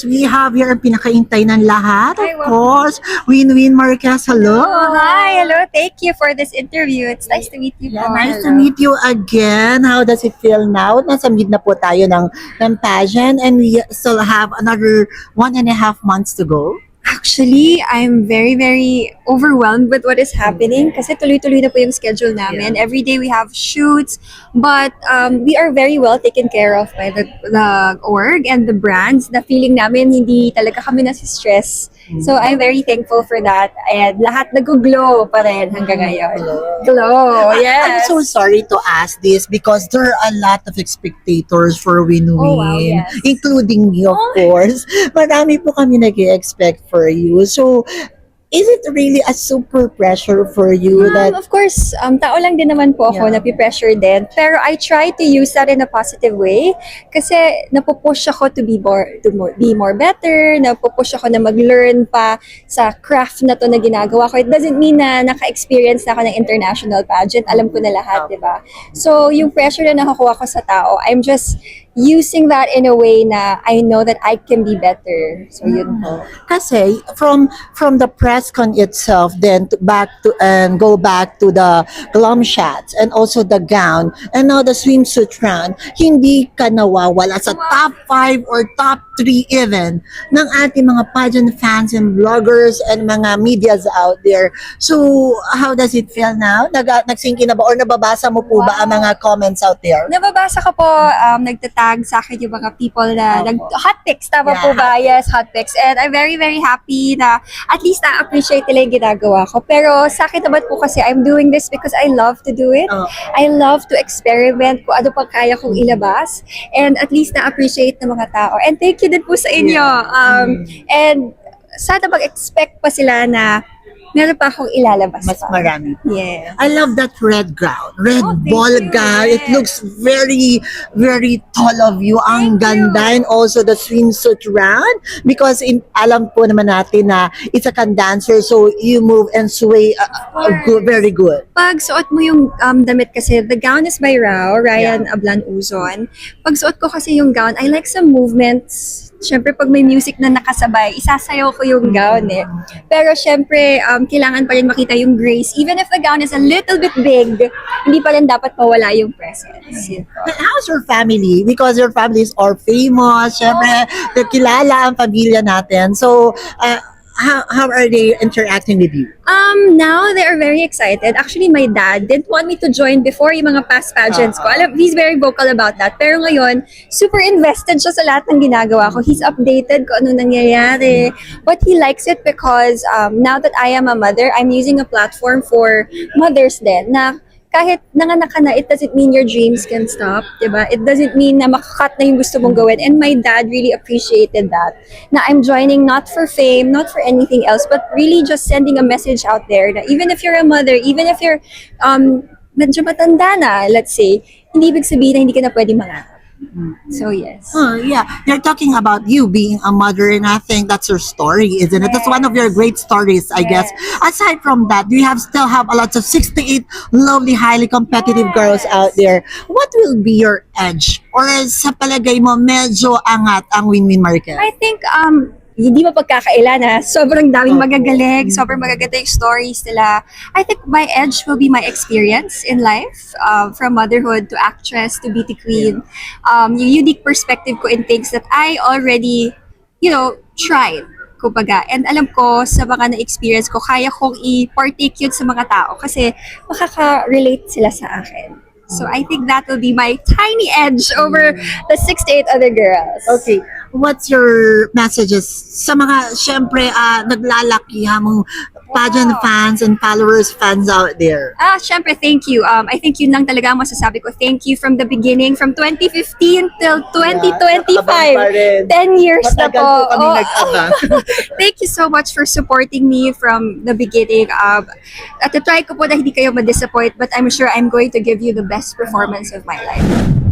We have here ang pinakaintay ng lahat. Hi, Of welcome. course, Win-Win Marquez. Hello. Oh, hi, hello. Thank you for this interview. It's nice to meet you. Yeah, po. nice to Hello. meet you again. How does it feel now? Nasa mid na po tayo ng, ng pageant and we still have another one and a half months to go. Actually, I'm very, very overwhelmed with what is happening kasi tuloy-tuloy na po yung schedule namin. Every day we have shoots, but um, we are very well taken care of by the, the org and the brands na feeling namin hindi talaga kami nasi-stress. So I'm very thankful for that. And lahat nag-glow pa rin hanggang ngayon. Glow, yes. I'm so sorry to ask this because there are a lot of spectators for Win-Win, Oh, wow, yes. including me, of Oh. course. Marami po kami nag expect for you. So, is it really a super pressure for you Um, that of course, um, tao lang din naman po ako, Yeah. napipressure din. Pero I try to use that in a positive way kasi napupush ako to be more, to more, be more better, napupush ako na mag-learn pa sa craft na to na ginagawa ko. It doesn't mean na naka-experience na ako ng international pageant. Alam ko na lahat, di ba? So, yung pressure na nakukuha ko sa tao, I'm just using that in a way na I know that I can be better. So, yun po. Kasi from from the press con itself, then to back to and go back to the glam shots and also the gown and now the swimsuit round, hindi ka nawawala sa top 5 or top 3 even ng ating mga pageant fans and bloggers and mga medias out there. So, how does it feel now? Nag nagsingki na ba or nababasa mo po ba ang mga comments out there? Nababasa ko po, um, nagtatag sa akin yung mga people na nag hot pics, tama Yeah, po ba? Yes, hot pics. And I'm very, very happy na at least na-appreciate nila yung ginagawa ko. Pero sa akin naman po kasi I'm doing this because I love to do it. Oh. I love to experiment kung ano pa kaya kong ilabas. And at least na-appreciate ng mga tao. And thank you din po sa inyo. Um, And sana mag-expect pa sila na meron pa akong ilalabas Mas pa. marami. Yeah. I love that red gown. Red Oh, thank ball you. gown. It Yes. looks very, very tall of you. Ang Thank ganda. And also the swimsuit round. Because in, alam po naman natin na it's a can dancer. So you move and sway uh, uh, good, very good. pag suot mo yung um, damit kasi, the gown is by Rao, Ryan Ablan Uzon. Pag suot ko kasi yung gown, I like some movements. Siyempre, pag may music na nakasabay, isasayaw ko yung gown eh. Pero siyempre, um, kailangan pa rin makita yung grace. Even if the gown is a little bit big, hindi pa rin dapat mawala yung presence. Yun po. How's your family? Because your family is all famous. Siyempre, kilala ang pamilya natin. So, uh, how, how are they interacting with you? Um, now they are very excited. Actually, my dad didn't want me to join before yung mga past pageants ko. Alam, he's very vocal about that. Pero ngayon, super invested siya sa lahat ng ginagawa ko. He's updated kung ano nangyayari. But he likes it because um, now that I am a mother, I'm using a platform for mothers din na kahit nanganak ka na, it doesn't mean your dreams can stop, di ba? It doesn't mean na makakat na yung gusto mong gawin. And my dad really appreciated that. Na I'm joining not for fame, not for anything else, but really just sending a message out there that even if you're a mother, even if you're um, medyo matanda na, let's say, hindi ibig sabihin na hindi ka na pwede mangarap. So, yes. Oh, yeah. You're talking about you being a mother, and I think that's your story, isn't it? That's one of your great stories, I guess. Aside from that, you have still have a lot of 68 lovely, highly competitive girls out there. What will be your edge? Or sa palagay mo, medyo angat ang Win-Win Market? I think um hindi mo pagkakaila na sobrang daming magagaling, sobrang magaganda yung stories nila. I think my edge will be my experience in life, um, from motherhood to actress to beauty queen. Um, yung unique perspective ko in things that I already, you know, tried kumbaga. And alam ko sa mga na-experience ko, kaya kong i-partake yun sa mga tao kasi makaka-relate sila sa akin. So I think that will be my tiny edge over the six to eight other girls. Okay. What's your messages sa mga, syempre, ah, naglalakihan mong pageant Wow. fans and followers fans out there? Ah, syempre, thank you. Um, I think yun lang talaga ang masasabi ko. Thank you from the beginning, from 2015 till 2025. 10 years na Matagal po. po kami Oh, nag-abang. thank you so much for supporting me from the beginning. Um, at try ko po na hindi kayo ma-disappoint, but I'm sure I'm going to give you the best performance of my life.